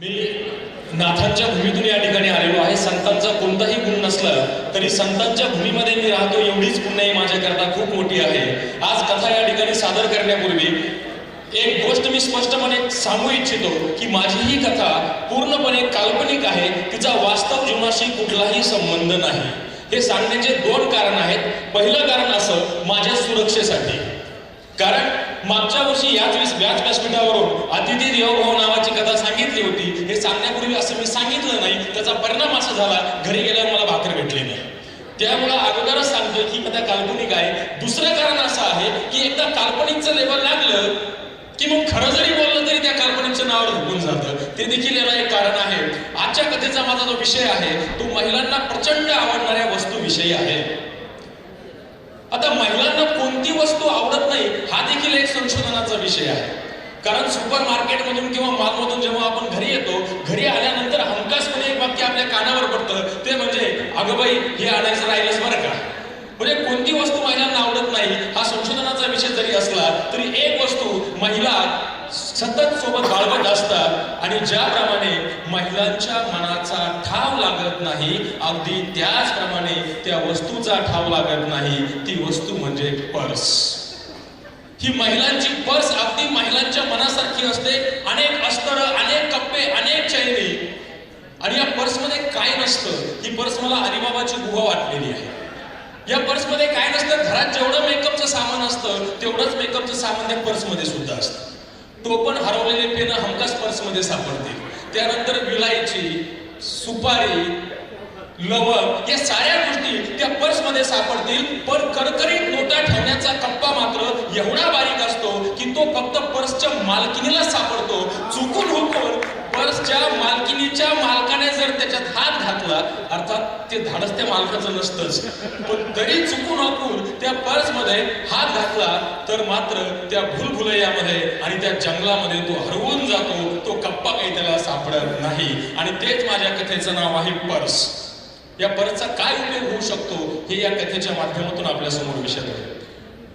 मी नाथांच्या भूमीतून या ठिकाणी आलेलो आहे. संतांचा कोणताही गुण नसला तरी संतांच्या भूमीमध्ये मी राहतो एवढीच पुण्याई माझ्याकरता खूप मोठी आहे. आज कथा या ठिकाणी सादर करण्यापूर्वी एक गोष्ट मी स्पष्टपणे सांगू इच्छितो की माझी ही कथा पूर्णपणे काल्पनिक आहे. तिचा वास्तव जीवनाशी कुठलाही संबंध नाही. हे सांगण्याचे दोन कारण आहेत. पहिलं कारण असं माझ्या सुरक्षेसाठी. कारण मागच्या वर्षी याच वेळेस व्याज व्यासपीठावरून अतिथी देवभाव नावाची कथा सांगितली होती. हे सांगण्यापूर्वी असं मी सांगितलं नाही. त्याचा परिणाम असा झाला घरी गेल्यावर मला भाकर भेटले नाही. त्यामुळे अगोदरच सांगतोय की कथा काल्पनिक आहे. दुसरं कारण असं आहे की एकदा काल्पनिकचं लेवल लागलं की मग खरं जरी बोललं तरी त्या काल्पनिकच्या नाव झुकून जातं. ते देखील याला एक कारण आहे. आजच्या कथेचा माझा जो विषय आहे तो महिलांना प्रचंड आवडणाऱ्या वस्तूविषयी आहे. आता महिलांना कोणती वस्तू आवडत नाही हा देखील एक संशोधनाचा विषय आहे. कारण सुपर मार्केटमधून किंवा मॉलमधून जेव्हा आपण घरी येतो घरी आल्यानंतर हमखासपणे एक वाक्य आपल्या कानावर पडतं ते म्हणजे अगं बाई हे आणायचं राहिलंच बरं का? म्हणजे कोणती वस्तू महिलांना आवडत नाही हा संशोधनाचा विषय जरी असला तरी एक वस्तू महिला सतत सोबत बाळगत असतात आणि ज्याप्रमाणे महिलांच्या मनाचा ठाव लागत नाही अगदी त्याचप्रमाणे त्या वस्तूचा ठाव लागत नाही ती वस्तू म्हणजे पर्स. ही महिलांची पर्स अगदी महिलांच्या मनासारखी असते. अनेक अस्तर अनेक कप्पे अनेक चैनी. आणि या पर्समध्ये काय नसतं? ही पर्स मला अलिबाबाची गुहा वाटलेली आहे. या पर्समध्ये काय नसतं? घरात जेवढं मेकअपचं सामान असतं तेवढंच मेकअपचं सामान त्या पर्समध्ये सुद्धा असतं. तो पण हरवलेले पेन हमखास पर्समध्ये सापडतील. त्यानंतर विलायची सुपारी लवंग या साऱ्या गोष्टी त्या पर्समध्ये सापडतील. पण करकरीत नोटा ठेवण्याचा कप्पा मात्र एवढा बारीक असतो की तो फक्त पर्सच्या मालकिनीला सापडतो. चुकून हुकून पर्सच्या मालकिनीच्या मालकाने जर त्याच्यात हात घातला अर्थात ते धाडस त्या मालकाचं नसतंच. पण तरी चुकून आपण त्या पर्समध्ये हात घातला तर मात्र त्या भुलभुलयामध्ये आणि त्या जंगलामध्ये तो हरवून जातो तो कप्पा काही त्याला सापडत नाही. आणि तेच माझ्या कथेचं नाव आहे पर्स. या पर्सचा काय उपयोग होऊ शकतो हे या कथेच्या माध्यमातून आपल्यासमोर विषय आहे.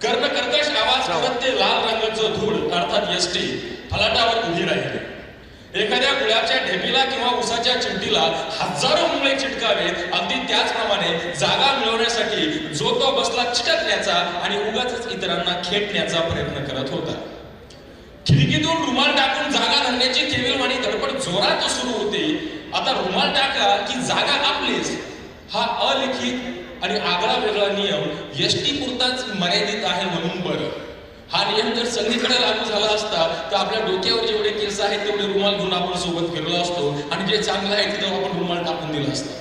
कर्ण कर्कश आवाज करत ते लाल रंगाचं धूळ अर्थात एसटी फलाटावर उभी राहिली. एखाद्या गुळाच्या ढेपीला किंवा उसाच्या चिमटीला हजारो मुळे चिटकावे अगदी त्याचप्रमाणे जागा मिळवण्यासाठी जो तो बसला चिटकण्याचा आणि उगाच इतरांना खेटण्याचा प्रयत्न करत होता. खिडकीतून रुमाल टाकून जागा धरण्याची केविलवाणी धडपड जोरात सुरू होते. आता रुमाल टाकला की जागा आपलीच. हा अलिखित आणि आगळा वेगळा नियम एसटी पुरताच मर्यादित आहे म्हणून बरं. हा नियम जर सगळीकडे लागू झाला असता तर आपल्या डोक्यावर जेवढे केस आहेत तेवढे रुमाल घेऊन आपण सोबत फिरलो असतो. आणि जे चांगलं आहे तिथं आपण रुमाल टाकून दिला असता.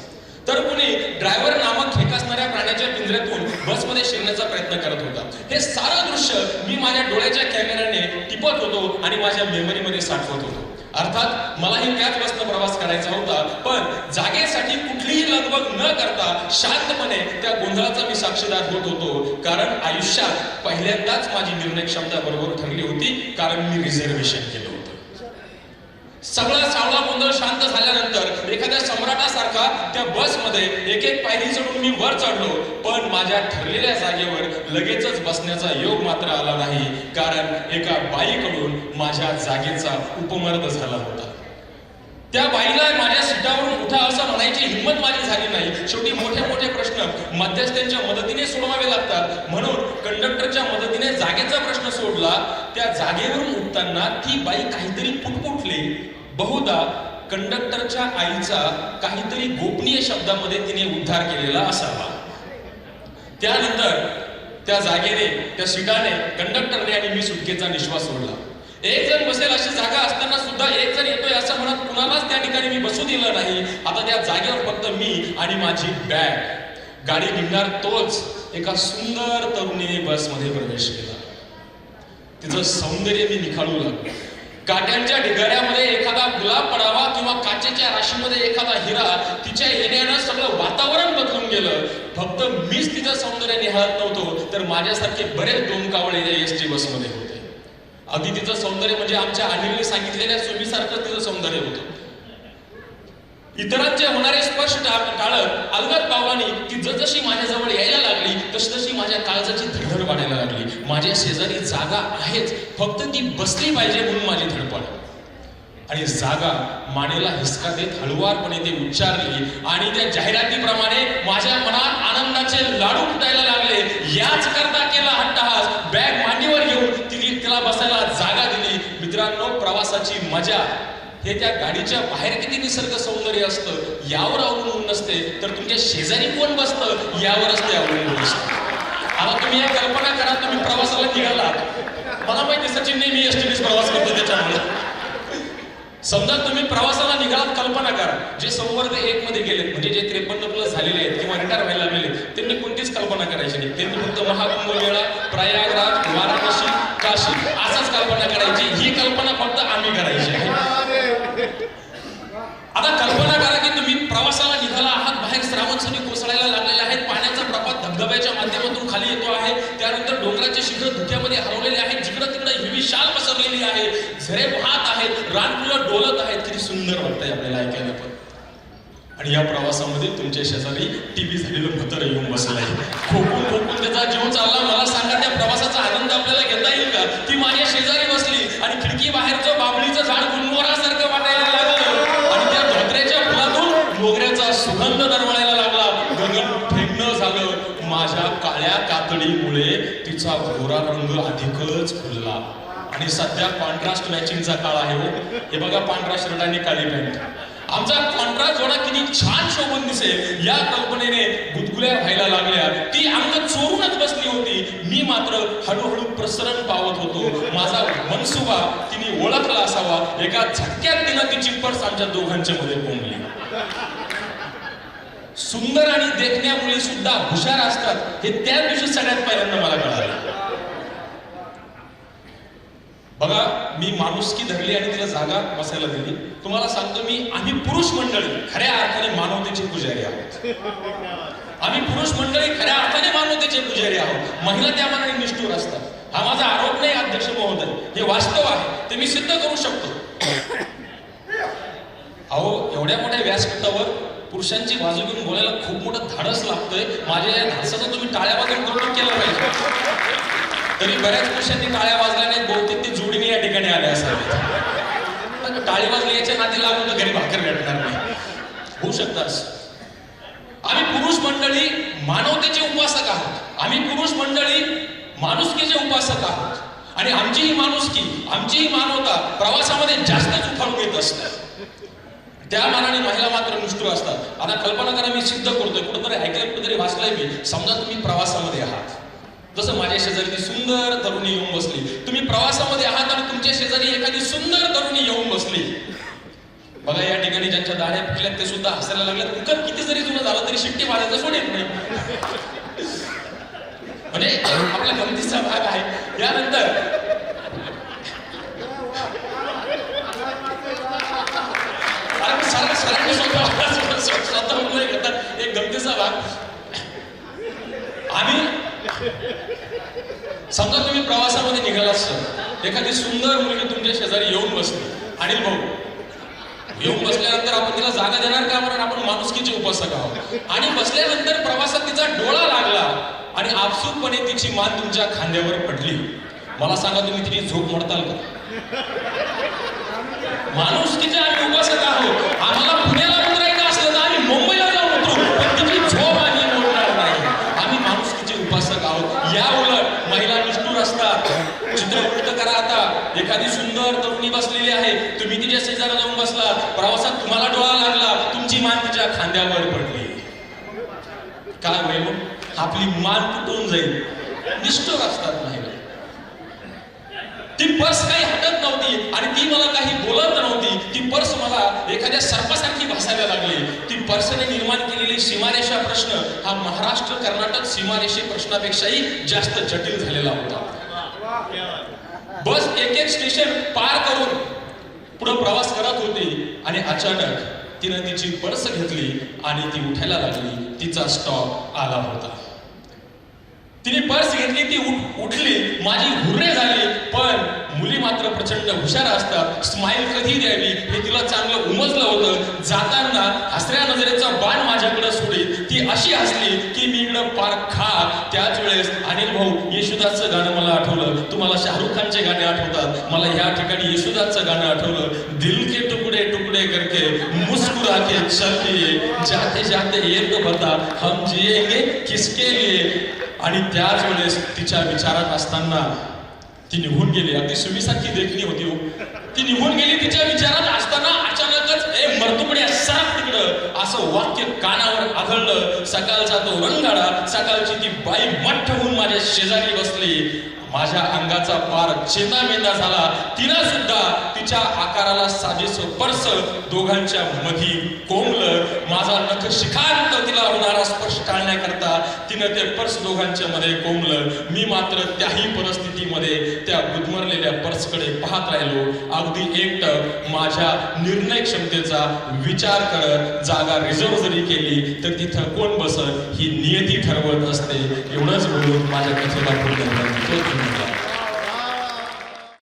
तर कुणी ड्रायव्हर नामक खेकासणाऱ्या प्राण्याच्या पिंजऱ्यातून बसमध्ये शिरण्याचा प्रयत्न करत होता. हे सारं दृश्य मी माझ्या डोळ्याच्या कॅमेऱ्याने टिपत होतो आणि माझ्या मेमरीमध्ये साठवत होतो. अर्थात मलाही त्याच बसनं प्रवास करायचा होता पण जागेसाठी कुठलीही लगबग न करता शांतपणे त्या गोंधळाचा मी साक्षीदार होत होतो. कारण आयुष्यात पहिल्यांदाच माझी निर्णय क्षमता बरोबर ठरली होती कारण मी रिझर्वेशन केलं होतं. सगळा सावळा गोंधळ शांत झाल्यानंतर एखाद्या सम्राटासारखा त्या बसमध्ये एक एक पायरी चढून मी वर चढलो. पण माझ्या ठरलेल्या जागेवर लगेचच बसण्याचा योग मात्र आला नाही. कारण एका बाईकडून माझ्या जागेचा उपमर्द झाला होता. त्या बाईला उठा हिंमत माझी झाली नाही. शेवटी मोठे मोठे प्रश्न मध्यस्थ्यांच्या मदतीने सोडवावे लागतात. म्हणून कंडक्टरच्या मदतीने जागेचा प्रश्न सोडला. त्या जागेवरून उठताना ती बाई काहीतरी पुटपुटली. बहुधा कंडक्टरच्या आईचा काहीतरी गोपनीय शब्दामध्ये तिने उद्धार केलेला असावा. त्यानंतर त्या जागेने त्या सीटाने कंडक्टरने आणि मी सुटकेचा निश्वास सोडला. एक जण बसेल अशी जागा असताना सुद्धा एक जण येतोय असं म्हणत कुणालाच त्या ठिकाणी मी बसू दिलं नाही. आता त्या जागेवर फक्त मी आणि माझी बॅग. गाडी निघणार तोच एका सुंदर तरुणीने बसमध्ये प्रवेश केला. तिचं सौंदर्य मी निखाळू लागलो. काट्यांच्या ढिगाऱ्यामध्ये एखादा गुलाब पडावा किंवा काचेच्या राशीमध्ये एखादा हिरा तिच्या येण्यानं सगळं वातावरण बदलून गेलं. फक्त मीच तिचं सौंदर्य निहाळत नव्हतो तर माझ्यासारखे बरेच दोन या एस टी बसमध्ये होते. अगदी तिचं सौंदर्य म्हणजे आमच्या अनिलने सांगितलेल्या सुमीसारखं तिचं सौंदर्य होतं. इतरांचे होणारे स्पर्श टाळत अलगद पावलांनी ती जसजशी माझ्याजवळ यायला लागली तशी तशी माझ्या काळजाची धडधड वाढायला लागली. माझ्या शेजारी जागा आहेच फक्त ती बसली पाहिजे म्हणून माझी धडपड. आणि जागा मानेला हिसका देत हळुवारपणे ते उच्चारली आणि त्या जाहिरातीप्रमाणे माझ्या मनात आनंदाचे लाडू फुटायला लागले. याच करता केला अट्टहास बॅग मांडीवर घेऊन तिने तिला बसायला जागा दिली. मित्रांनो प्रवासाची मजा हे त्या गाडीच्या बाहेर किती निसर्ग सौंदर्य असतं यावर अवलंबून नसते. तर तुमच्या शेजारी कोण बसतं यावरच ते अवलंबून असतं. आता तुम्ही या कल्पना करा तुम्ही प्रवासाला निघाला मला माहिती सचिन नेहमी एसटीनेच प्रवास करतो त्याच्यामुळे समजा तुम्ही प्रवासाला निघालात कल्पना करा. जे संवर्ग एक मध्ये गेलेत म्हणजे जे त्रेपन्न प्लस झालेले आहेत किंवा रिटायर व्हायला लागले त्यांनी कोणतीच कल्पना करायची नाही. त्यांनी फक्त महाकुंभ मेळा प्रयागराज वाराणसी काशी असाच कल्पना करायची. ही कल्पना फक्त आम्ही करायची आहे. आता कल्पना करा की तुम्ही प्रवासाला निघाला आहात बाहेर श्रावण सणी कोसळायला लागलेले आहेत पाण्याचा प्रपात धबधब्याच्या माध्यमातून खाली येतो आहे. त्यानंतर डोंगराचे शिखर धुक्यामध्ये हरवलेले आहेत. जिकडं तिकडं हिरवी शाल पसरलेली आहे. झरे भात रानफुलं डोलत आहेत किती सुंदर वाटतंय आपल्याला ऐकायला पण. आणि या प्रवासामध्ये तुमच्या शेजारी टीव्ही झालेलं भतर येऊन बसलं आहे खोकून खोकून त्याचा जीव चालला मला सांगा त्या प्रवासाचा आनंद आपल्याला घेता येईल का ती माझ्या शेजारी बसली आणि खिडकी बाहेरचं बाबळीचं झाड गुलमोहरासारखं वाटायला लागलं आणि त्या धोत्र्याच्या फुलातून मोगऱ्याचा सुगंध दरवळायला लागला गगन फेकणं झालं माझ्या काळ्या कातडीमुळे तिचा गोरा रंग अधिकच खुलला आणि सध्या कॉन्ट्रास्ट मॅचिंगचा काळ आहे हो. हे बघा पांढरा शर्ट आणि काळी पॅन्ट. आमचा कॉन्ट्रास्ट जोडा किती छान शोभून दिसेल. या कल्पनेने गुदगुल्या व्हायला लागल्या. ती अंग चोरूनच बसली होती. मी मात्र हळूहळू प्रसरण पावत होतो. माझा मनसुबा तिने ओळखला असावा. एका झटक्यात तिनं तिची पर्स आमच्या दोघांच्या मध्ये कोंबली. सुंदर आणि देखण्यामुळे सुद्धा हुशार असतात. हे त्या दिवशी सगळ्यात पहिल्यांदा मला कळालं. बघा मी माणुसकी धरली आणि तिला जागा बसायला दिली. तुम्हाला सांगतो मी आम्ही पुरुष मंडळी खऱ्या अर्थाने मानवतेचे पुजारी आहोत. आम्ही पुरुष मंडळी खऱ्या अर्थाने मानवतेचे पुजारी आहोत. महिला त्या मनाने निष्ठूर असतात. हा माझा आरोप नाही अध्यक्ष महोदय. हे वास्तव आहे. ते मी सिद्ध करू शकतो. अहो एवढ्या मोठ्या व्यासपीठावर पुरुषांची बाजू घेऊन बोलायला खूप मोठं धाडस लागतंय. माझ्या या धाडसाचं तुम्ही टाळ्या वाजवून कौतुक केलं पाहिजे. तरी बऱ्याच पुरुषांनी टाळ्या वाजल्या बहुतेक ते या ठिकाणी आले असावेत पण टाळी वाजली याच्या नादी लागून तर घरी भाकर भेटणार नाही. होऊ शकतं आम्ही पुरुष मंडळी मानवतेचे उपासक आहोत. आम्ही पुरुष मंडळी माणुसकीचे उपासक आहोत. आणि आमची ही माणुसकी आमची ही मानवता प्रवासामध्ये जास्तच उफाळून येत असते. त्या मानाने महिला मात्र निष्ठुर असतात. आता कल्पना करा मी सिद्ध करतोय. कुठेतरी ऐकलं कुठेतरी वाचलंय मी. समजा तुम्ही प्रवासामध्ये आहात. जसं माझ्या शेजारी ती सुंदर तरुणी येऊन बसली. तुम्ही प्रवासामध्ये आहात आणि तुमच्या शेजारी एखादी सुंदर तरुणी येऊन बसली. बघा या ठिकाणी ज्यांच्या दाड्या पिकल्यात ते सुद्धा हसायला लागले कुकर किती जरी जुनं झालं तरी शिट्टी मारायचं सोड येत नाही? म्हणजे आपला गमतीचा भाग आहे. यानंतर स्वतः स्वतः एक गमतीचा भाग आम्ही समजा तुम्ही प्रवासामध्ये निघाला असत एखादी सुंदर मुलगी तुमच्या शेजारी येऊन बसली. आणि भाऊ येऊन बसल्यानंतर आपण तिला जागा देणार का म्हणून आपण माणुसकीचे उपासक आहोत आणि बसल्यानंतर प्रवासात तिचा डोळा लागला आणि आपसूकपणे तिची मान तुमच्या खांद्यावर पडली. मला सांगा तुम्ही तिची झोप मोडताल का? माणुसकीचे आम्ही उपासक आहोत. आम्हाला पुण्याला उतरायचं असलं तर आम्ही मुंबईला जाऊन उतरू पण तिची झोप आम्ही मोडणार नाही आम्ही माणुसकीचे उपासक आहोत या उलट महिला असतात चित्र उलट करा आता. एखादी सुंदर तरुणी बसलेली आहे. तुम्ही तिच्या शेजारा जाऊन बसला प्रवासात तुम्हाला डोळा लागला. तुमची मान तिच्या खांद्यावर पडली. काय होईल आपली मान तुटून जाईल. निष्ठूर असतात महिला ती पर्स काही हटत नव्हती आणि ती मला काही बोलत नव्हती. ती पर्स मला एखाद्या सर्पासारखी भासायला लागली. ती पर्सने निर्माण केलेली सीमारेषा प्रश्न हा महाराष्ट्र कर्नाटक सीमारेषे प्रश्नापेक्षाही जास्त जटिल झालेला होता. बस एक एक स्टेशन पार करून पुढे प्रवास करत होती आणि अचानक तिनं तिची पर्स घेतली आणि ती उठायला लागली. तिचा स्टॉप आला होता. तिने पर्स घेतली ती उठ उठली. माझी हुर्रे झाली पण मुली मात्र प्रचंड हुशार असतात. स्माइल कधी द्यावी? हे तिला चांगलं उमजलं होतं. जाताना हसऱ्या नजरेचा बाण माझ्याकडे सोडी ती अशी हसली की मी इकडं पार खा त्याच वेळेस अनिल भाऊ येशुदासचं गाणं मला आठवलं. तुम्हाला शाहरुख खानचे गाणे आठवतात. मला ह्या ठिकाणी येशुदासचं गाणं आठवलं. दिल के टुकडे टुकडे करके मुस्कुरा के चल लिए जाते जाते एक बता हम जिएंगे किसके लिए? आणि त्याच वेळेस तिच्या विचारात असताना ती निघून गेली. अगदी सुविसारखी देखणी होती हो. ती निघून गेली तिच्या विचारात असताना. असं वाक्य कानावर आढळलं सकाळचा तो रंगाडा सकाळची ती बाई मठ्ठ होऊन माझ्या शेजारी बसली. माझ्या अंगाचा पार चेंदामेंदा झाला. तिनं सुद्धा तिच्या आकाराला साजेस पर्स दोघांच्या मधी कोंबलं माझा नख शिखांत तिला होणारा स्पर्श टाळण्याकरता तिनं ते पर्स दोघांच्या मध्ये कोंबलं मी मात्र त्याही परिस्थितीमध्ये त्या गुदमरलेल्या पर्सकडे पाहत राहिलो. अगदी एकटक माझ्या निर्णय क्षमतेचा विचार करत जागा रिझर्व जरी केली तर तिथं कोण बसत ही नियती ठरवत असते. एवढंच बोलून माझ्या कथेला पूर्ण करतो. धन्यवाद